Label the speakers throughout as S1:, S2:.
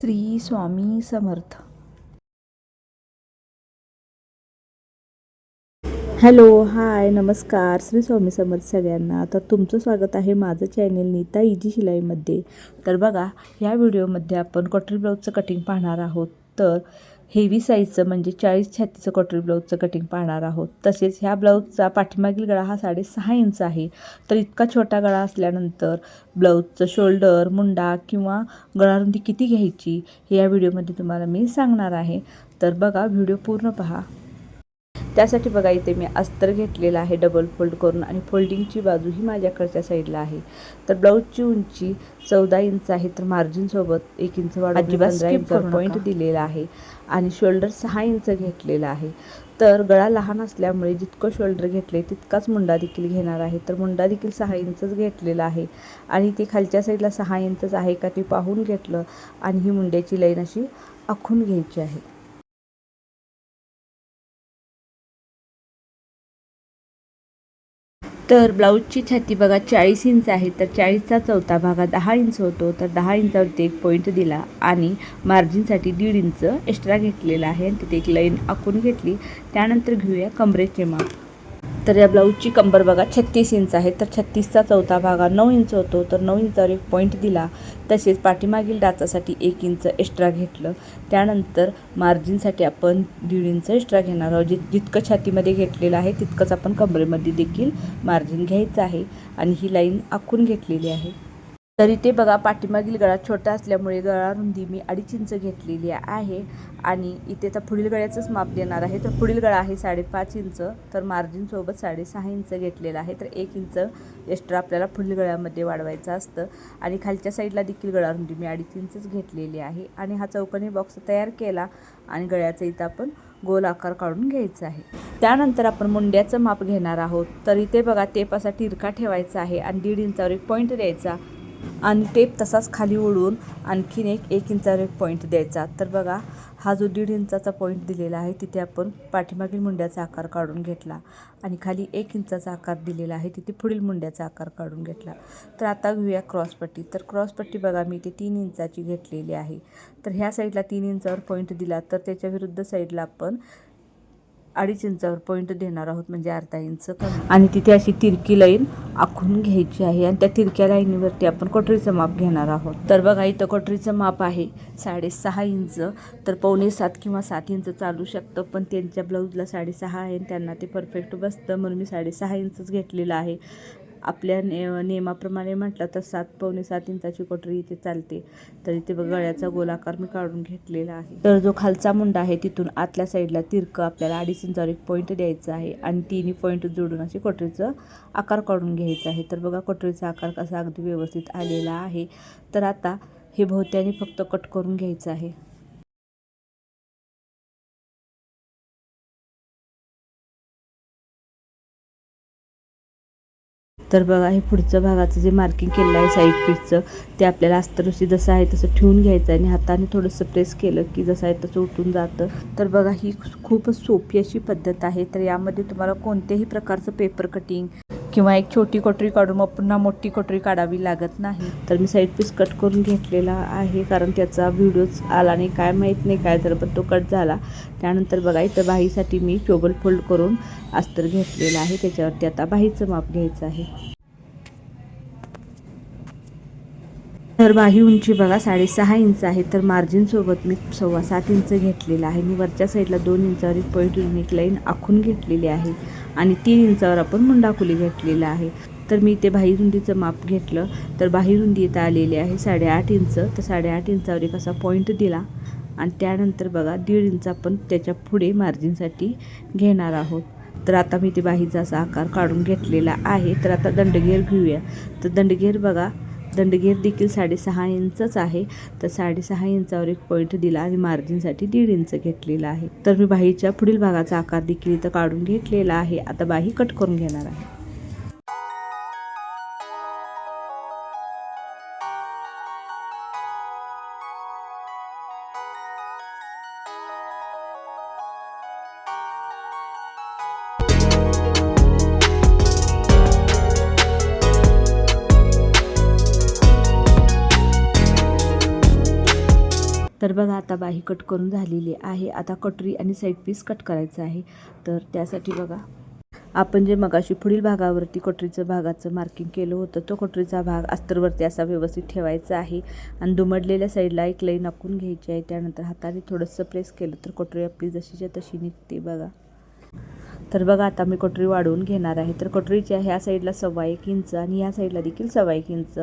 S1: Shri Swami Samarth. Hello hi नमस्कार. श्री स्वामी समर्थ सगळ्यांना. तर तुमचं स्वागत आहे माझं चॅनेल नीता इजी शिलाईमध्ये. तर बघा या व्हिडिओमध्ये आपण कॉटरी ब्लाऊजचं कटिंग पाहणार आहोत. तर हेवी साईजचं म्हणजे चाळीस छातीचं कॉटरी ब्लाऊजचं कटिंग पाहणार आहोत. तसेच ह्या ब्लाऊजचा पाठीमागील गळा हा साडेसहा इंच आहे. तर इतका छोटा गळा असल्यानंतर ब्लाऊजचं शोल्डर मुंडा किंवा गळारुंदी किती घ्यायची हे या व्हिडिओमध्ये तुम्हाला मी सांगणार आहे. तर बघा व्हिडिओ पूर्ण पहा. त्यासाठी बघा इथे मी अस्तर घेतलेला आहे डबल फोल्ड करून आणि फोल्डिंगची बाजू ही माझ्याकडच्या साईडला आहे. तर ब्लाऊजची उंची चौदा इंच आहे तर मार्जिनसोबत एक इंच वाढ पंधरा इंच पॉईंट दिलेला आहे. आणि शोल्डर सहा इंच घेतलेला आहे. तर गळा लहान असल्यामुळे जितकं शोल्डर घेतले तितकाच मुंडा देखील घेणार आहे. तर मुंडा देखील सहा इंचच घेतलेला आहे. आणि ती खालच्या साईडला सहा इंचच आहे का ते पाहून घेतलं आणि ही मुंड्याची लाईन अशी आखून घ्यायची आहे. तर ब्लाऊजची छाती बघा चाळीस इंच आहे. तर चाळीसचा चौथा भागा दहा इंच होतो. तर दहा इंचावरती एक पॉईंट दिला आणि मार्जिनसाठी दीड इंच एक्स्ट्रा घेतलेला आहे. आणि तिथे एक लाईन आखून घेतली. त्यानंतर घेऊया कमरेचे माप तर या ब्लाऊजची कंबर बघा छत्तीस इंच आहे. तर छत्तीसचा चौथा भागा नऊ इंच होतो. तर नऊ इंचावर एक पॉईंट दिला. तसेच पाठीमागील डाचासाठी एक इंच एक्स्ट्रा घेतलं. त्यानंतर मार्जिनसाठी आपण दीड इंच एक्स्ट्रा घेणार आहोत. जित जितकं छातीमध्ये घेतलेलं आहे तितकंच आपण कंबरेमध्ये देखील मार्जिन घ्यायचं आहे. आणि ही लाईन आखून घेतलेली आहे. तरी ते बघा पाठीमागील गळा छोटा असल्यामुळे गळा रुंदी मी अडीच इंच घेतलेली आहे. आणि इथे तर पुढील गळ्याचंच माप देणार आहे. तर पुढील गळा आहे साडेपाच इंच. तर मार्जिनसोबत साडेसहा इंच घेतलेला आहे. तर एक इंच एक्स्ट्रा आपल्याला पुढील गळ्यामध्ये वाढवायचं असतं. आणि खालच्या साईडला देखील गळा रुंदी मी अडीच इंचच घेतलेली आहे. आणि हा चौकनी बॉक्स तयार केला आणि गळ्याचा इथं आपण गोल आकार काढून घ्यायचा आहे. त्यानंतर आपण मुंड्याचं माप घेणार आहोत. तर इथे बघा तेपासा असा ठेवायचा आहे आणि दीड इंचावर एक पॉईंट द्यायचा. आणि टेप तसाच खाली ओढून आणखीन एक एक इंचावर एक पॉईंट द्यायचा. तर बघा हा जो दीड इंचाचा पॉईंट दिलेला आहे तिथे आपण पाठीमागील मुंड्याचा आकार काढून घेतला आणि खाली एक इंचाचा आकार दिलेला आहे तिथे पुढील मुंड्याचा आकार काढून घेतला. तर आता घेऊया क्रॉसपट्टी तर क्रॉसपट्टी बघा मी इथे तीन इंचाची घेतलेली आहे. तर ह्या साईडला तीन इंचावर पॉईंट दिला. तर त्याच्या विरुद्ध साईडला आपण अडीच इंचावर पॉईंट देणार आहोत म्हणजे अर्धा इंच कमी. आणि तिथे अशी तिरकी लाईन आखून घ्यायची आहे आणि त्या तिरक्या लाईनीवरती आपण कोटरीचं माप घेणार आहोत. तर बघा इथं कोटरीचं माप आहे साडेसहा इंच. तर पावणे सात किंवा सात इंच चालू शकतं पण त्यांच्या ब्लाऊजला साडेसहा आहे आणि त्यांना ते परफेक्ट बसतं म्हणून मी साडेसहा इंचच घेतलेलं आहे. आपल्या ने नियमाप्रमाणे म्हटलं तर सात पावणे सात इंचाची कोटरी इथे चालते. तर इथे बघ गळ्याचा गोलाकार मी काढून घेतलेला आहे. तर जो खालचा मुंडा आहे तिथून आतल्या साईडला तिरकं आपल्याला अडीच इंचावर एक पॉईंट द्यायचा आहे आणि तिन्ही पॉईंट जोडून अशी कोटरीचं आकार काढून घ्यायचा आहे. तर बघा कोटरीचा आकार कसा अगदी व्यवस्थित आलेला आहे. तर आता हे भोवत्याने फक्त कट करून घ्यायचं आहे. तर बघा हे पुढचं भागाचं जे मार्किंग केलेलं आहे साईड पीसचं ते आपल्याला अस्तरुशी जसं आहे तसं ठेवून घ्यायचं आणि हाताने थोडंसं प्रेस केलं की जसं आहे तसं उठून जातं. तर बघा ही खूपच सोपी अशी पद्धत आहे. तर यामध्ये तुम्हाला कोणत्याही प्रकारचं पेपर कटिंग किंवा एक छोटी कोटरी काढून मग पुन्हा मोठी कोटरी काढावी लागत नाही. तर मी साईड पीस कट करून घेतलेला आहे. कारण त्याचा व्हिडिओच आला नाही काय माहीत नाही काय झालं पण तो कट झाला. त्यानंतर बघा इथं बाहीसाठी मी टोबल फोल्ड करून अस्तर घेतलेलं आहे. त्याच्यावरती आता बाहीचं माप घ्यायचं आहे. तर बाही उंची बघा साडेसहा इंच आहे. तर मार्जिनसोबत मी सव्वा सात इंच घेतलेला आहे. मी वरच्या साईडला दोन इंचावर एक पॉईंट एक लाईन आखून घेतलेली आहे. आणि तीन इंचावर आपण मुंडाकुली घेतलेला आहे. तर मी ते बाहीरुंदीचं माप घेतलं. तर बाहीरुंदी इथं आलेली आहे साडेआठ इंच. तर साडेआठ इंचावर एक असा पॉईंट दिला. आणि त्यानंतर बघा दीड इंच आपण त्याच्या पुढे मार्जिनसाठी घेणार आहोत. तर आता मी ते बाहीचा असा आकार काढून घेतलेला आहे. तर आता दंडगेर घेऊया. तर दंडगेर बघा दंडगेर देखील साडेसहा इंचच आहे. तर साडेसहा इंचावर एक पॉईंट दिला आणि मार्जिनसाठी दीड इंच घेतलेला आहे. तर मी बाहीच्या पुढील भागाचा आकार देखील इथं काढून घेतलेला आहे. आता बाही कट करून घेणार आहे. तर बघा आता बाही कट करून झालेली आहे. आता कटोरी आणि साईड पीस कट करायचं आहे. तर त्यासाठी बघा आपण जे मगाशी पुढील भागावरती कटोरीचं भागाचं मार्किंग केलं होतं तो कटोरीचा भाग अस्तरवरती असा व्यवस्थित ठेवायचा आहे. आणि दुमडलेल्या साईडला एक लई नाकून घ्यायची आहे. त्यानंतर हाताने थोडंसं प्रेस केलं तर कटोरी आपली जशीच्या तशी निघते बघा. तर बघा आता मी कटोरी वाढवून घेणार आहे. तर कटोरीच्या ह्या साईडला सव्वा एक इंच आणि ह्या साईडला देखील सव्वा एक इंच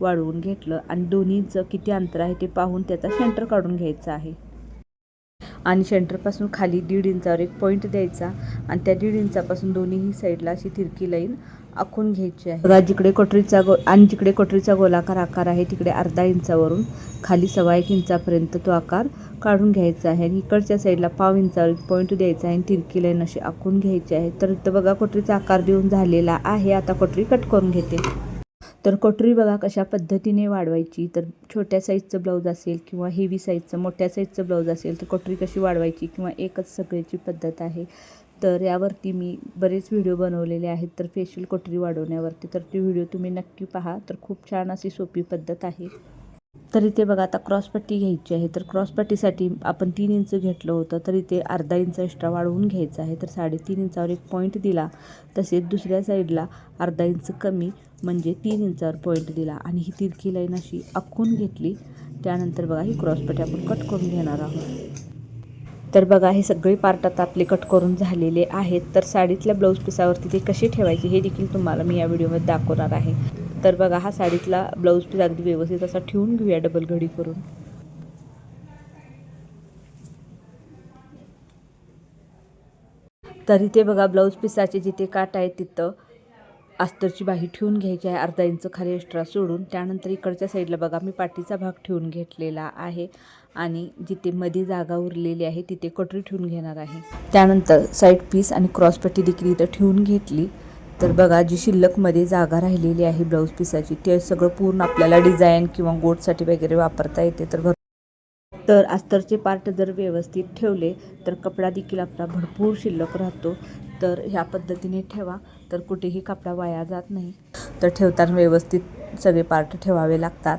S1: वाढवून घेतलं. आणि दोन्हीचं किती अंतर आहे ते पाहून त्याचा सेंटर काढून घ्यायचा आहे. आणि सेंटरपासून खाली दीड इंचावर एक पॉईंट द्यायचा आणि त्या दीड इंचापासून दोन्हीही साईडला अशी तिरकी लाईन आखून घ्यायची आहे. बघा जिकडे कटोरीचा गो आणि जिकडे कटोरीचा गोलाकार आकार आहे तिकडे अर्धा इंचावरून खाली सव्वा एक इंचापर्यंत तो आकार काढून घ्यायचा आहे. आणि इकडच्या साईडला पाव इंचावर पॉईंट द्यायचा आहे आणि तिरकी लाईन अशी आखून घ्यायची आहे. तर इथं बघा कटोरीचा आकार देऊन झालेला आहे. आता कटोरी कट करून घेते. तर कटोरी बघा कशा पद्धतीने वाढवायची. तर छोट्या साईजचं ब्लाऊज असेल किंवा हेवी साईजचं मोठ्या साईजचं ब्लाऊज असेल तर कटोरी कशी वाढवायची किंवा एकच सगळ्याची पद्धत आहे. तर यावरती मी बरेच व्हिडिओ बनवलेले आहेत तर फेशियल कोठरी वाढवण्यावरती. तर ती व्हिडिओ तुम्ही नक्की पहा तर खूप छान अशी सोपी पद्धत आहे. तर इथे बघा आता क्रॉसपट्टी घ्यायची आहे. तर क्रॉसपट्टीसाठी आपण तीन इंच घेतलं होतं तर इथे अर्धा इंच एक्स्ट्रा वाढवून घ्यायचं आहे. तर साडेतीन इंचावर एक पॉईंट दिला तसेच दुसऱ्या साईडला अर्धा इंच कमी म्हणजे तीन इंचावर पॉईंट दिला. आणि ही तिरकी लाईन अशी आखून घेतली. त्यानंतर बघा ही क्रॉसपट्टी आपण कट करून घेणार आहोत. तर बघा हे सगळे पार्ट आता आपले कट करून झालेले आहेत. तर साडीतल्या ब्लाऊज पिसावरती ते कसे ठेवायचे हे देखील तुम्हाला मी या व्हिडिओमध्ये दाखवणार आहे. तर बघा हा साडीतला ब्लाऊज पीस अगदी व्यवस्थित असा ठेवून घेऊया डबल घडी करून. तर इथे बघा ब्लाऊज पिसाचे जिथे काट आहे तिथं अस्तरची बाही ठेवून घ्यायची आहे. अर्धा इंच खाली एक्स्ट्रा सोडून त्यानंतर इकडच्या साईडला बघा मी पाठीचा भाग ठेवून घेतलेला आहे आणि जिथे मध्ये जागा उरलेली आहे तिथे कटोरी ठेवून घेणार आहे. त्यानंतर साईड पीस आणि क्रॉसपट्टी देखील इथं ठेवून घेतली. तर बघा जी शिल्लकमध्ये जागा राहिलेली आहे ब्लाऊज पिसाची ते सगळं पूर्ण आपल्याला डिझाईन किंवा गोटसाठी वगैरे वापरता येते. तर भर तर अस्तरचे पार्ट जर व्यवस्थित ठेवले तर कपडा देखील आपला भरपूर शिल्लक राहतो. तर ह्या पद्धतीने ठेवा. तर कुठेही कपडा वाया जात नाही. तर ठेवताना व्यवस्थित सगळे पार्ट ठेवावे लागतात.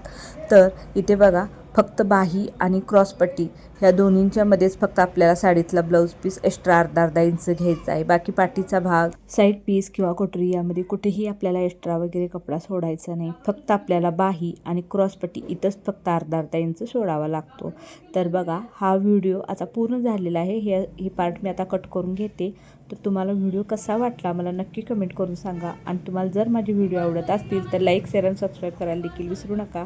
S1: तर इथे बघा फक्त बाही आणि क्रॉसपट्टी ह्या दोन्हींच्या मध्येच फक्त आपल्याला साडीतला ब्लाऊज पीस एक्स्ट्रा अर्धा अर्धा इंच घ्यायचा आहे. बाकी पाठीचा भाग साईड पीस किंवा कोटरी यामध्ये कुठेही आपल्याला एक्स्ट्रा वगैरे कपडा सोडायचा नाही. फक्त आपल्याला बाही आणि क्रॉसपट्टी इथंच फक्त अर्धा अर्धा इंच सोडावा लागतो. तर बघा हा व्हिडिओ आता पूर्ण झालेला आहे. हे हे पार्ट मी आता कट करून घेते. तर तुम्हाला व्हिडिओ कसा वाटला मला नक्की कमेंट करून सांगा. आणि तुम्हाला जर माझे व्हिडिओ आवडत असतील तर लाईक शेअर आणि सबस्क्राईब करायला देखील विसरू नका.